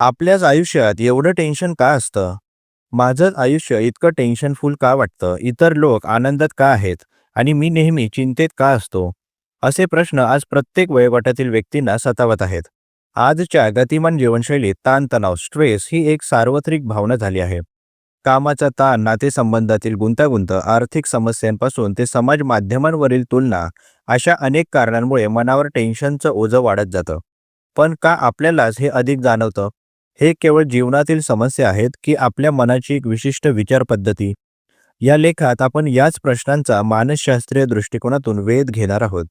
आपल्याच आयुष्यात एवढं टेन्शन का असतं? माझंच आयुष्य इतकं टेन्शनफुल का वाटतं? इतर लोक आनंदात का आहेत? आणि मी नेहमी चिंतेत का असतो? असे प्रश्न आज प्रत्येक वयोगटातील व्यक्तींना सतावत आहेत. आजच्या गतिमान जीवनशैलीत ताणतणाव स्ट्रेस ही एक सार्वत्रिक भावना झाली आहे. कामाचा ताण नातेसंबंधातील गुंतागुंत आर्थिक समस्यांपासून ते समाज माध्यमांवरील तुलना अशा अनेक कारणांमुळे मनावर टेन्शनचं ओझं वाढत जातं. पण का आपल्यालाच हे अधिक जाणवतं? हे केवळ जीवनातील समस्या आहेत की आपल्या मनाची एक विशिष्ट विचार पद्धती या लेखात आपण याच प्रश्नांचा मानसशास्त्रीय दृष्टिकोनातून वेध घेणार आहोत.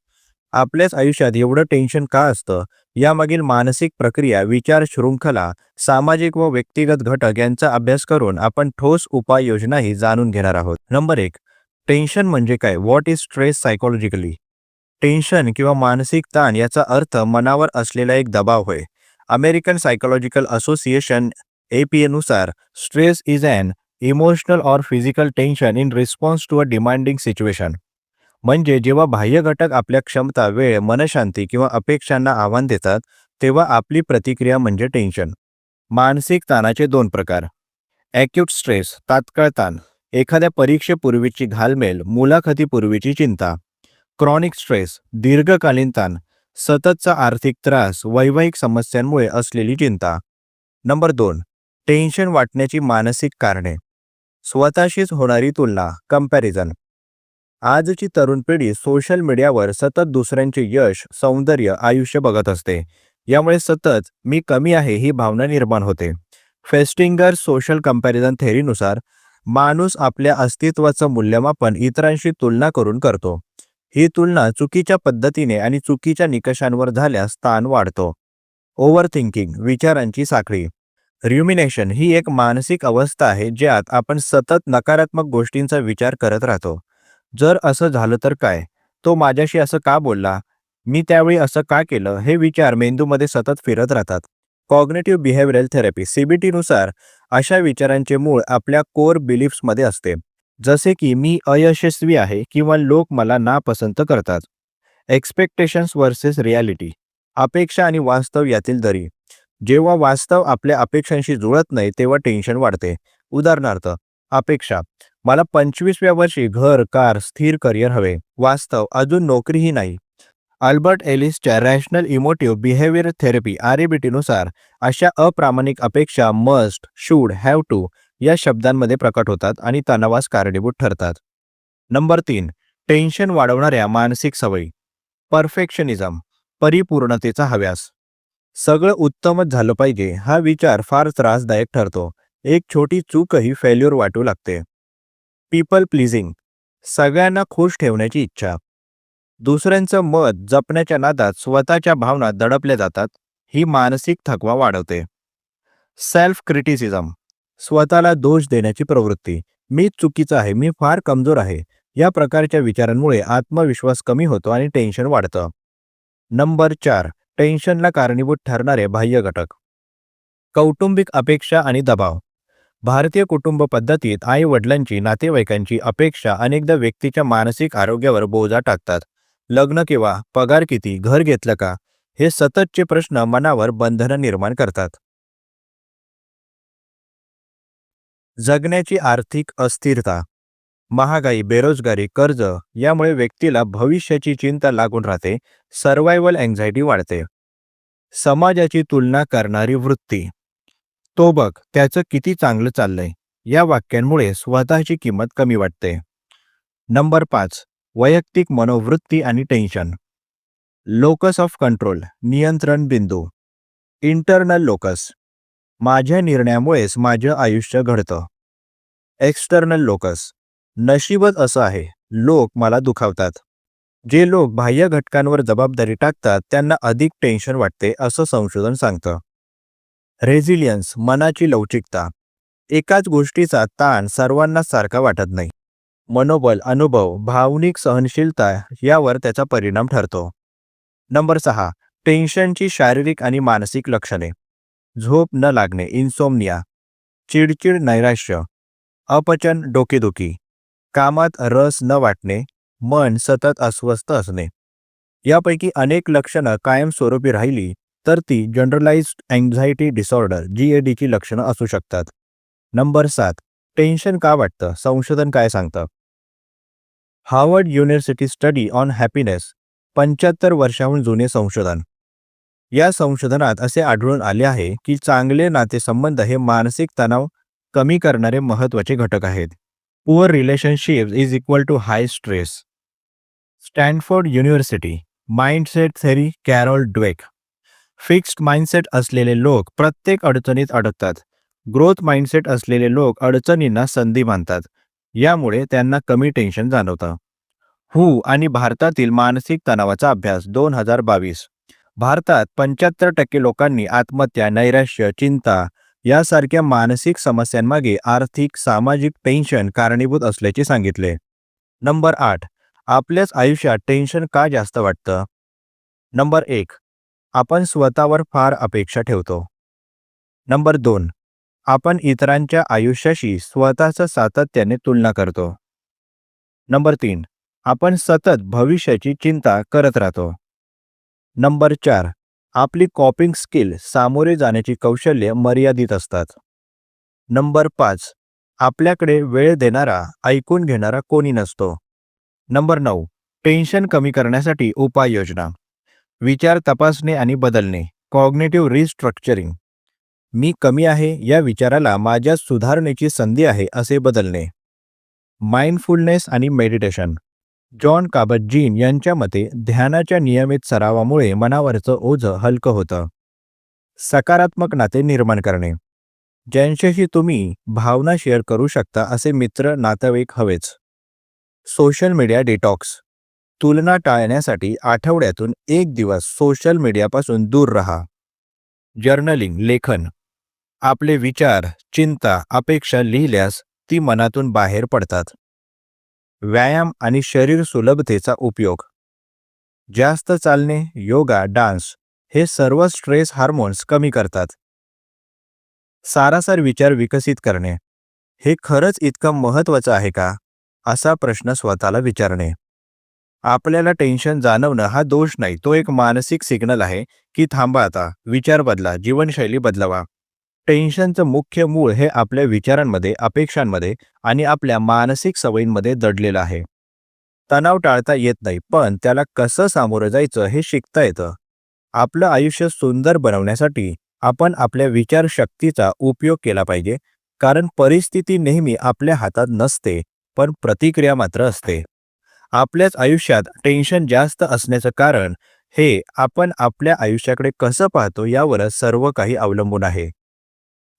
आपल्याच आयुष्यात एवढं टेन्शन का असतं? यामागील मानसिक प्रक्रिया विचार शृंखला सामाजिक व व्यक्तिगत घटक यांचा अभ्यास करून आपण ठोस उपाययोजनाही जाणून घेणार आहोत. नंबर एक टेन्शन म्हणजे काय? What is stress psychologically tension किंवा मानसिक ताण याचा अर्थ मनावर असलेला एक दबाव होय. अमेरिकन सायकोलॉजिकल असोसिएशन ए नुसार stress is an emotional or physical tension in response to a demanding situation म्हणजे जेव्हा बाह्य घटक आपल्या क्षमता वेळ मनशांती किंवा अपेक्षांना आव्हान देतात तेव्हा आपली प्रतिक्रिया म्हणजे टेन्शन मानसिक ताणाचे दोन प्रकार. ॲक्यूट स्ट्रेस तात्काळ ताण. एखाद्या परीक्षेपूर्वीची घालमेल मुलाखतीपूर्वीची चिंता. क्रॉनिक स्ट्रेस दीर्घकालीन ताण. सततचा आर्थिक त्रास वैवाहिक समस्यांमुळे असलेली चिंता. नंबर दोन टेन्शन वाटण्याची मानसिक कारणे. स्वतःशीच होणारी तुलना कंपॅरिझन आजची तरुण पिढी सोशल मीडियावर सतत दुसऱ्यांचे यश सौंदर्य आयुष्य बघत असते. यामुळे सतत मी कमी आहे ही भावना निर्माण होते. फेस्टिंगर सोशल कंपॅरिझन थेअरीनुसार माणूस आपल्या अस्तित्वाचं मूल्यमापन इतरांशी तुलना करून करतो. ही तुलना चुकीच्या पद्धतीने आणि चुकीच्या निकषांवर झाल्यास ताण वाढतो. ओव्हर थिंकिंग विचारांची साखळी. र्युमिनेशन ही एक मानसिक अवस्था आहे ज्यात आपण सतत नकारात्मक गोष्टींचा विचार करत राहतो. जर असं झालं तर काय? तो माझ्याशी असं का बोलला? मी त्यावेळी असं का केलं? हे विचार मेंदूमध्ये सतत फिरत राहतात. कॉग्नेटिव्ह बिहेव्हिअरल थेरपी सीबीटीनुसार अशा विचारांचे मूळ आपल्या कोर बिलीफ्समध्ये असते. जसे की मी अयशस्वी आहे किंवा लोक मला नापसंत करतात. एक्सपेक्टेशन्स वर्सेस रियालिटी अपेक्षा आणि वास्तव यातील दरी. जेव्हा वास्तव आपल्या अपेक्षांशी जुळत नाही तेव्हा टेन्शन वाढते. उदाहरणार्थ अपेक्षा. मला पंचवीसव्या वर्षी घर कार स्थिर करिअर हवे. वास्तव अजून नोकरीही नाही. अल्बर्ट एलिसच्या रॅशनल इमोटिव्ह बिहेवियर थेरपी आरएबीटीनुसार अशा अप्रामाणिक अपेक्षा मस्ट शूड हॅव टू या शब्दांमध्ये प्रकट होतात आणि तणावास कारणीभूत ठरतात. नंबर तीन टेन्शन वाढवणाऱ्या मानसिक सवयी. परफेक्शनिझम परिपूर्णतेचा हव्यास. सगळं उत्तमच झालं पाहिजे हा विचार फार त्रासदायक ठरतो. एक छोटी चूकही फेल्युअर वाटू लागते. पीपल प्लीजिंग सगळ्यांना खुश ठेवण्याची इच्छा. दुसऱ्यांचं मत जपण्याच्या नादात स्वतःच्या भावना दडपल्या जातात ही मानसिक थकवा वाढवते. सेल्फ क्रिटिसिझम स्वतःला दोष देण्याची प्रवृत्ती. मी चुकीचं आहे मी फार कमजोर आहे. या प्रकारच्या विचारांमुळे आत्मविश्वास कमी होतो आणि टेन्शन वाढतं. नंबर चार टेन्शनला कारणीभूत ठरणारे बाह्य घटक. कौटुंबिक अपेक्षा आणि दबाव. भारतीय कुटुंब पद्धतीत आई वडिलांची नातेवाईकांची अपेक्षा अनेकदा व्यक्तीच्या मानसिक आरोग्यावर बोजा टाकतात. लग्न किंवा पगार किती घर घेतलं का हे सततचे प्रश्न मनावर बंधनं निर्माण करतात. जगण्याची आर्थिक अस्थिरता महागाई बेरोजगारी कर्ज यामुळे व्यक्तीला भविष्याची चिंता लागून राहते सर्वायवल अँझायटी वाढते. समाजाची तुलना करणारी वृत्ती. तो बघ त्याचं किती चांगलं चाललंय. या वाक्यांमुळे स्वतःची किंमत कमी वाटते. नंबर पाच वैयक्तिक मनोवृत्ती आणि टेन्शन लोकस ऑफ कंट्रोल नियंत्रण बिंदू. इंटरनल लोकस माझ्या निर्णयामुळेच माझं आयुष्य घडतं. External locus. नशीबच असं आहे. लोक मला दुखावतात. जे लोक बाह्य घटकांवर जबाबदारी टाकतात त्यांना अधिक टेन्शन वाटते असं संशोधन सांगतं. रेझिलियन्स मनाची लवचिकता. एकाच गोष्टीचा ताण सर्वांना सारखा वाटत नाही. मनोबल अनुभव भावनिक सहनशीलता यावर त्याचा परिणाम ठरतो. नंबर सहा. टेन्शनची शारीरिक आणि मानसिक लक्षणे. झोप न लागणे इन्सोमनिया चिडचिड नैराश्य अपचन डोकेदुखी कामात रस न वाटणे मन सतत अस्वस्थ असणे. यापैकी अनेक लक्षणं कायमस्वरूपी राहिली तर ती generalized anxiety disorder G A डीची लक्षणं असू शकतात. नंबर सात टेन्शन का वाटतं? संशोधन काय सांगतं? Harvard University study on happiness पंच्याहत्तर वर्षाहून जुने संशोधन. या संशोधनात असे आढळून आले आहे की चांगले नातेसंबंध हे मानसिक तणाव कमी करणारे महत्त्वाचे घटक आहेत. Poor relationship is equal to high stress Stanford University mindset theory Carol Dweck fixed mindset असलेले लोक प्रत्येक अडचणीत अडकतात. ग्रोथ माइंडसेट असलेले लोक अडचणींना संधी मानतात. यामुळे त्यांना कमी टेन्शन जाणवतं. हू आणि भारतातील मानसिक तणावाचा अभ्यास दोन हजार बावीस. भारतात पंच्याहत्तर टक्के लोकांनी आत्महत्या नैराश्य चिंता यासारख्या मानसिक समस्यांमागे आर्थिक सामाजिक टेन्शन कारणीभूत असल्याचे सांगितले. नंबर आठ आपल्याच आयुष्यात टेन्शन का जास्त वाटतं? नंबर एक आपण स्वतःवर फार अपेक्षा ठेवतो. नंबर दोन आपण इतरांच्या आयुष्याशी स्वतःचं सातत्याने तुलना करतो. नंबर तीन आपण सतत भविष्याची चिंता करत राहतो. नंबर चार. आपली कॉपिंग स्किल सामोरे जाण्याची कौशल्य मर्यादित असतात. नंबर पाच. आपल्याकडे वेळ देणारा ऐकून घेणारा कोणी नसतो. नंबर नऊ. टेन्शन कमी करण्यासाठी उपाययोजना विचार तपासणे आणि बदलणे. Cognitive restructuring. मी कमी आहे या विचाराला माझ्या सुधारणेची संधी आहे असे बदलणे. माइंडफुलनेस आणि मेडिटेशन. जॉन काबत जीन यांच्या मते ध्यानाच्या नियमित सरावामुळे मनावरचं ओझं हलकं होतं. सकारात्मक नाते निर्माण करणे. ज्यांच्याशी तुम्ही भावना शेअर करू शकता असे मित्र नातेवाईक हवेच. Social media detox. तुलना टाळण्यासाठी आठवड्यातून एक दिवस सोशल मीडियापासून दूर राहा. जर्नलिंग लेखन. आपले विचार चिंता अपेक्षा लिहिल्यास ती मनातून बाहेर पडतात. व्यायाम आणि शरीर सुलभतेचा उपयोग. जास्त चालणे योगा डान्स हे सर्व स्ट्रेस हार्मोन्स कमी करतात. सारासार विचार विकसित करणे हे खरंच इतकं महत्त्वाचं आहे का? असा प्रश्न स्वतःला विचारणे. आपल्याला टेन्शन जाणवणं हा दोष नाही तो एक मानसिक सिग्नल आहे की थांबा आता विचार बदला जीवनशैली बदलावा. टेन्शनचं मुख्य मूळ हे आपल्या विचारांमध्ये अपेक्षांमध्ये आणि आपल्या मानसिक सवयींमध्ये दडलेलं आहे. तणाव टाळता येत नाही पण त्याला कसं सामोरं जायचं हे शिकता येतं. आपलं आयुष्य सुंदर बनवण्यासाठी आपण आपल्या विचारशक्तीचा उपयोग केला पाहिजे कारण परिस्थिती नेहमी आपल्या हातात नसते पण प्रतिक्रिया मात्र असते. आपल्याच आयुष्यात टेन्शन जास्त असण्याचं कारण हे आपण आपल्या आयुष्याकडे कसं पाहतो यावरच सर्व काही अवलंबून आहे.